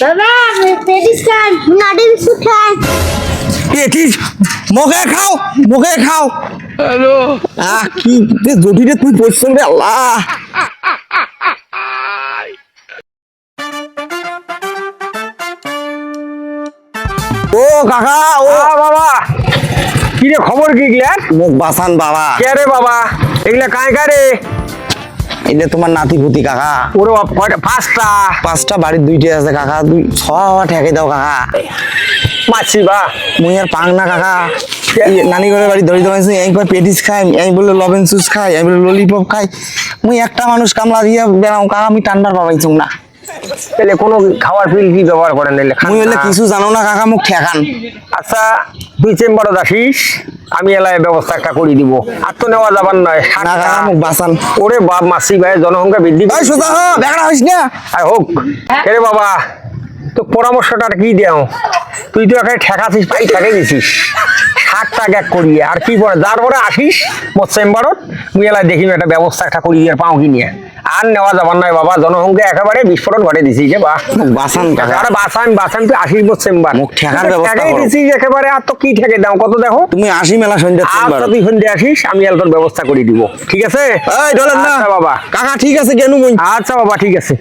বাবা পেটিস খান নাডি বিস্কুট খান পেটিস মুখে খাও মুখে খাও। হ্যালো। আহ কি জটিলে তুই পরিশ্রম রে আল্লাহ। ও কাকা ও। বাবা। কি রে খবর কি গিলার মুখ বাসান বাবা। কে রে বাবা? এগুলা কায় কারে এটা তোমার নাতি পুতি কাকা। ওরে কয়টা? পাঁচটা। পাঁচটা বাড়ির দুইটা আছে কাকা। দুই ছ ঠেকে দাও কাকা। মাছি বা। মুই আর পাং না কাকা। নানি ঘরের বাড়ি ধরি এই কয় পেটিস খাই এই বলে লবেন জুস খাই এই বলে ললিপপ খাই। মুই একটা মানুষ কামলা দিয়ে বেড়াও কাকা আমি টান্ডার পাবাইছুম না। তাহলে কোনো খাওয়ার পিল কি ব্যবহার করেন খান মুই হলে কিছু জানো না কাকা মুখ ঠেকান। আচ্ছা তুই চেম্বারত আসিস আমি এলাই ব্যবস্থা একটা করে দিব। আর তো নেওয়া যাবার নয়। বাঁচান। ওরে বাপ মাসি ভাই জনসংখ্যা বৃদ্ধি ওই সোজা হ বেগড়া হইস না। হোক। কে রে বাবা? তো পরামর্শটা আর কি দেও? তুই তো এখানে ঠেকাছিস পাই ঠেকে দিছিস ষাট টাকা করিয়ে। আর কি পরে যার পরে আসিস মোট চেম্বারত মুই এলাই দেখিম একটা ব্যবস্থা একটা করি আর পাও কি নিয়ে। আর নেওয়া যাবার নাই বাবা। জনসংখ্যা একেবারে বিস্ফোরণ ঘটে দিছি যে বা বাসান বাসান তুই আসিস বছর চেম্বার। মুখ ঠেকার ব্যবস্থা ঠেকাই করো। একেবারে আর তো কি ঠেকে দাও কত দেখো? তুমি আসি মেলা সন্ধ্যা তুই সন্ধ্যা আসিস আমি এলাকার ব্যবস্থা করে দিব। ঠিক আছে? এই ডলেন না। আচ্ছা বাবা। কাকা ঠিক আছে কেন আচ্ছা বাবা ঠিক আছে।